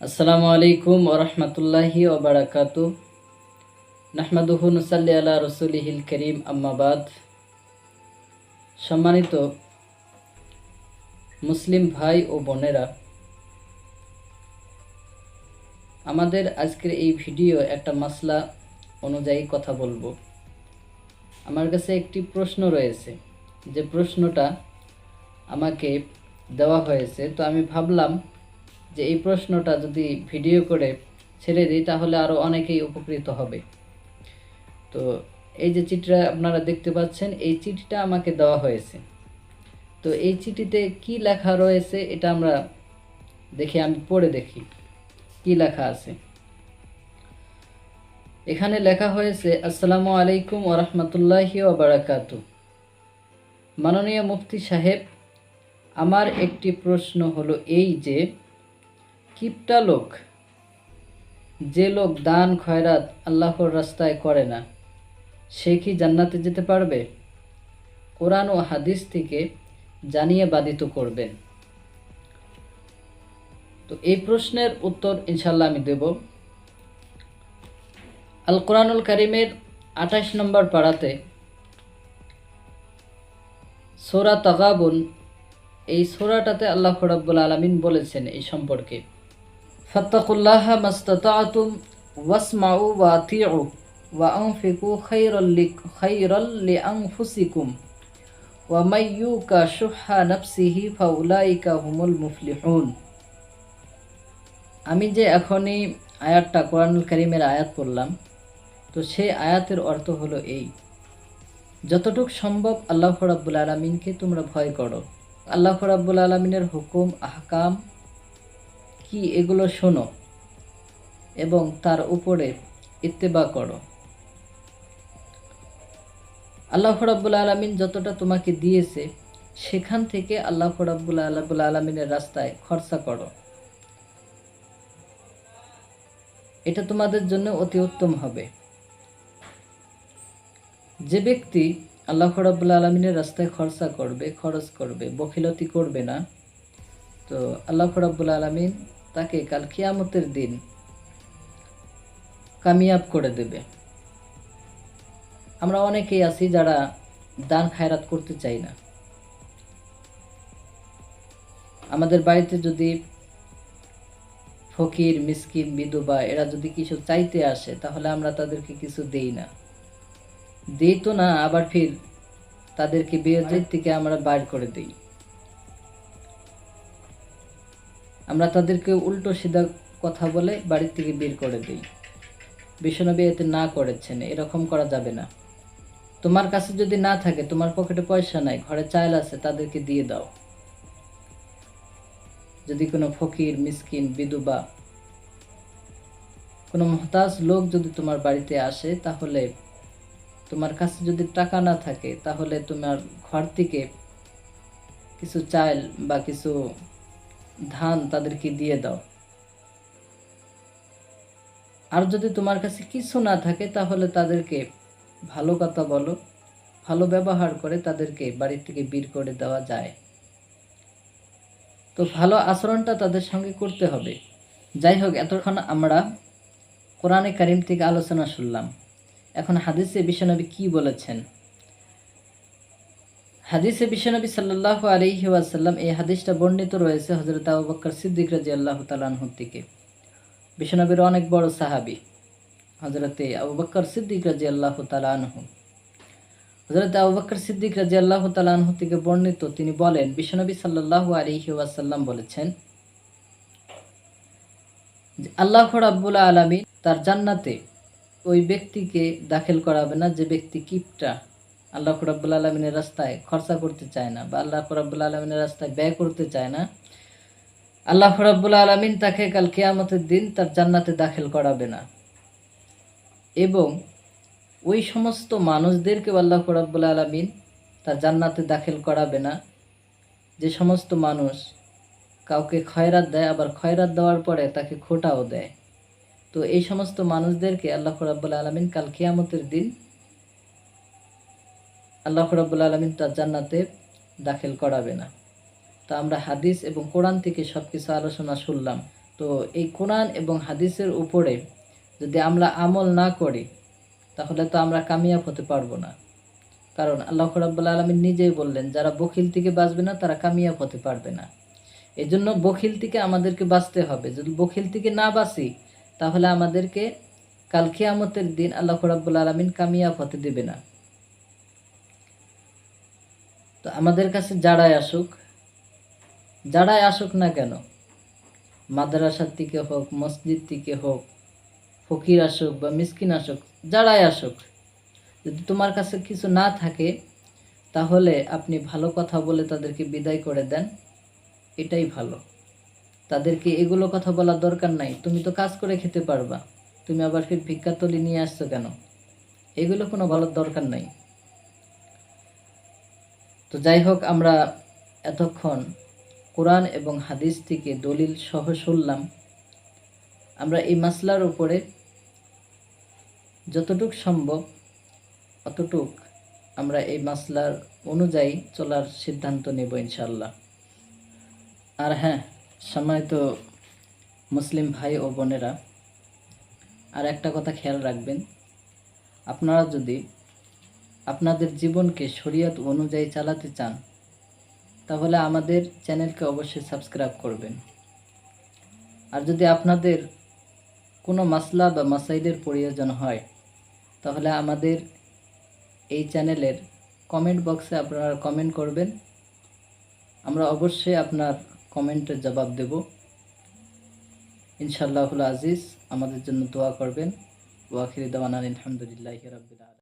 আসসালামু আলাইকুম ওরহমতুল্লাহি ওবরাকাতু নাহমাদুহু নুসাল্লি আলা রসুলিহিল করিম আম্মাবাদ সম্মানিত মুসলিম ভাই ও বোনেরা, আমাদের আজকের এই ভিডিও একটা মাসলা অনুযায়ী কথা বলব। আমার কাছে একটি প্রশ্ন রয়েছে। যে প্রশ্নটা আমাকে দেওয়া হয়েছে, তো আমি ভাবলাম যে এই প্রশ্নটা যদি ভিডিও করে ছেড়ে দিই, তাহলে আরও অনেকেই উপকৃত হবে। তো এই যে চিঠিটা আপনারা দেখতে পাচ্ছেন, এই চিঠিটা আমাকে দেওয়া হয়েছে। তো এই চিঠিতে কি লেখা রয়েছে, এটা আমরা দেখি, আমি পড়ে দেখি। কি লেখা আছে? এখানে লেখা হয়েছে, আসসালামু আলাইকুম ওরহমতুল্লাহি ওবরাকাতু মাননীয় মুফতি সাহেব, আমার একটি প্রশ্ন হলো এই যে কিপটা লোক। যে লোক দান, খয়রাত আল্লাহর রাস্তায় করে না, সে কি জান্নাতে যেতে পারবে? কোরআন ও হাদিস থেকে জানিয়ে বাধিত করবেন তো এই প্রশ্নের উত্তর ইনশাল্লাহ আমি দেব। আল কোরআনুল কারিমের আঠাশ নম্বর পাড়াতে সোরা তাগাবুন, এই সোরাটাতে আল্লাহ রব্বুল আলমিন বলেছেন এই সম্পর্কে। আমি যে এখনই আয়াতটা কোরআনুল কারিমের আয়াত পড়লাম, তো সেই আয়াতের অর্থ হলো এই। যতটুক সম্ভব আল্লাহ রাব্বুল আলমিনকে তোমরা ভয় করো। আল্লাহ রাব্বুল আলমিনের হুকুম, আহকাম কি এগুলো শোনো এবং তার উপরে ইত্তেবা করো। আল্লাহ রাব্বুল আলমিন যতটা তোমাকে দিয়েছে, সেখান থেকে আল্লাহ রাব্বুল আল্লাহুল আলমিনের রাস্তায় খরচা করো। এটা তোমাদের জন্য অতি উত্তম হবে। যে ব্যক্তি আল্লাহ রাব্বুল আলমিনের রাস্তায় খরচা করবে, খরচ করবে, বখিলতি করবে না, তো আল্লাহ রাব্বুল আলমিন তাকে কাল কিয়ামতের দিন কামিয়াব করে দেবে। আমরা অনেকেই আছি যারা দান খায়রাত করতে চাই না। আমাদের বাড়িতে যদি ফকির, মিসকিন, বিধবা এরা যদি কিছু চাইতে আসে, তাহলে আমরা তাদেরকে কিছু দেই না। দিই তো না, আবার ফির তাদেরকে বিয়ের থেকে আমরা বাইর করে দিই। আমরা তাদেরকে উল্টো সিধা কথা বলে বাড়ির থেকে বের করে দিই। বিশ্বনবী এতে না করেছেন, এরকম করা যাবে না। তোমার কাছে যদি না থাকে, তোমার পকেটে পয়সা নাই, ঘরে চাল আছে, তাদেরকে দিয়ে দাও। যদি কোনো ফকির, মিসকিন, বিধবা, কোনো মহতাজ লোক যদি তোমার বাড়িতে আসে, তাহলে তোমার কাছে যদি টাকা না থাকে, তাহলে তোমার ঘর থেকে কিছু চাল বা কিছু ধান তাদেরকে দিয়ে দাও। আর যদি তোমার কাছে কিছু না থাকে, তাহলে তাদেরকে ভালো কথা বলো। ভালো ব্যবহার করে তাদেরকে বাড়ি থেকে বের করে দেওয়া যায়। তো ভালো আচরণটা তাদের সঙ্গে করতে হবে। যাই হোক, এতক্ষণ আমরা কোরআনে কারিম থেকে আলোচনা শুনলাম। এখন হাদিসে বিশ্বনবী কি বলেছেন? হাদিসে বিশ্বনবী সাল্লাহ আলহি ওয়াসাল্লাম এই হাদিসটা বর্ণিত রয়েছে হজরত আবু বক্কর সিদ্দিক রাজি আল্লাহ তালাহুর থেকে বিশ্বনবীর অনেক বড় সাহাবি হজরতে আবু বক্কর সিদ্দিক রাজি আল্লাহ তালাহু হজরত আবু বক্কর সিদ্দিক রাজি আল্লাহ তালাহু থেকে বর্ণিত তিনি বলেন, বিশ্বনবী সাল্লাহ আলহি ওয়াসাল্লাম বলেছেন আল্লাহ রাব্বুল আলমী তার জান্নাতে ওই ব্যক্তিকে দাখিল করাবে না যে ব্যক্তি কিপটা আল্লাহ রাব্বুল আলমিনের রাস্তায় খরচা করতে চায় না বা আল্লাহ রাব্বুল আলমিনের রাস্তায় ব্যয় করতে চায় না, আল্লাহ রাব্বুল আলমিন তাকে কাল কেয়ামতের দিন তার জান্নাতে দাখিল করাবে না। এবং ওই সমস্ত মানুষদেরকে আল্লাহ রাব্বুল আলমিন তার জান্নাতে দাখিল করাবে না। যে সমস্ত মানুষ কাউকে খয়রাত দেয়, আবার খয়রাত দেওয়ার পরে তাকে খোটাও দেয়। তো এই সমস্ত মানুষদেরকে আল্লাহ রাব্বুল আলমিন কাল কিয়ামতের দিন আল্লাহ রাব্বুল আলমিন তার জান্নাতে দাখিল করাবে না। তো আমরা হাদিস এবং কোরআন থেকে সব কিছু আলোচনা শুনলাম। তো এই কোরআন এবং হাদিসের উপরে যদি আমরা আমল না করি, তাহলে তো আমরা কামিয়াব হতে পারব না। কারণ আল্লাহ রাব্বুল আলমিন নিজেই বললেন, যারা বখিল থেকে বাঁচবে না, তারা কামিয়াব হতে পারবে না। এই জন্য বখিল থেকে আমাদেরকে বাঁচতে হবে। যদি বখিল থেকে না বাঁচি, তাহলে আমাদেরকে কাল কিয়ামতের দিন আল্লাহ রাব্বুল আলমিন কামিয়াব হতে দেবে না। তো আমাদের কাছে যারাই আসুক যারাই আসুক না কেন, মাদ্রাসার থেকে হোক, মসজিদ থেকে হোক, ফকির আসুক বা মিসকিন আসুক, যারাই আসুক, যদি তোমার কাছে কিছু না থাকে, তাহলে আপনি ভালো কথা বলে তাদেরকে বিদায় করে দেন। এটাই ভালো। তাদেরকে এগুলো কথা বলার দরকার নাই। তুমি তো কাজ করে খেতে পারবা। তুমি আবার ফির ভিক্ষাতলি নিয়ে আসছো কেন? এগুলো কোনো ভালো দরকার নাই। তো যাই হোক, আমরা এতক্ষণ কোরআন এবং হাদিস থেকে দলিল সহ শুনলাম। আমরা এই মাসলার উপরে যতটুক সম্ভব, অতটুক আমরা এই মাসলার অনুযায়ী চলার সিদ্ধান্ত নেব ইনশাল্লাহ আর হ্যাঁ সম্মানিত মুসলিম ভাই ও বোনেরা, আর একটা কথা খেয়াল রাখবেন, আপনারা যদি আপনাদের জীবনকে শরীয়ত অনুযায়ী চালাতে চান, তাহলে আমাদের চ্যানেলকে অবশ্যই সাবস্ক্রাইব করবেন। আর যদি আপনাদের কোনো মাসলা বা মাসাইলের প্রয়োজন হয়, তাহলে আমাদের এই চ্যানেলের কমেন্ট বক্সে আপনারা কমেন্ট করবেন। আমরা অবশ্যই আপনার কমেন্টের জবাব দেব। ইনশাআল্লাহুল আজিজ, আমাদের জন্য দোয়া করবেন। ওয়াখির দাওয়ান আলহামদুলিল্লাহ রবিল